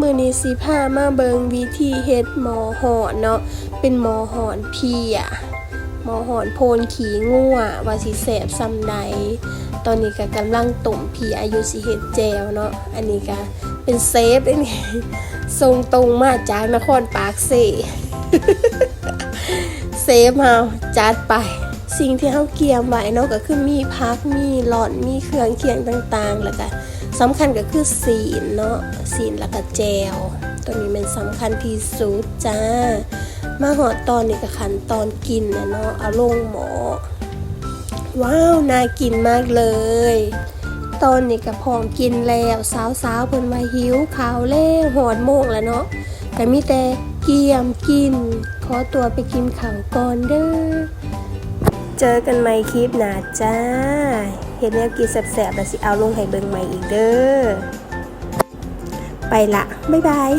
มือนี้สิพามาเบิงวิธีเฮ็ดหมอหอนเนาะเป็นหมอหอนเพียหมอหอนโพนขี่งัวว่าสิแสบซำใดตอนนี้ก็กำลังต้มเพียอายุสิเฮ็ดแจวเนาะอันนี้ก็เป็นเซฟอันนี้ส่งตรงมาจากนครปากเซเซฟเฮาจัดไป สิ่งที่เฮาเกียมไว้เนาะก็คือมีพักมีหลอดมีเครื่องเคียงต่างๆ แล้วก็ สำคัญก็คือศีลเนาะศีลแล้วก็แจวตัวนี้เป็นสำคัญที่สุดจ้า มาหอดตอนนี้ก็ขันตอนกินนะเนาะเอาลงหมอ ว้าวน่ากินมากเลย ตอนนี้ก็พร้อมกินแล้วสาวๆเพิ่นมาหิวขาวแล้วหอดโมงแล้วเนาะแต่มีแต่เกียมกิน ขอตัวไปกินข้าวก่อนเด้อ เจอกันใหม่คลิปหน้าจ้า เห็นแนวกินแสบๆแล้วสิเอาลงให้เบิ่งใหม่อีกเด้อ ไปละ บ๊ายบาย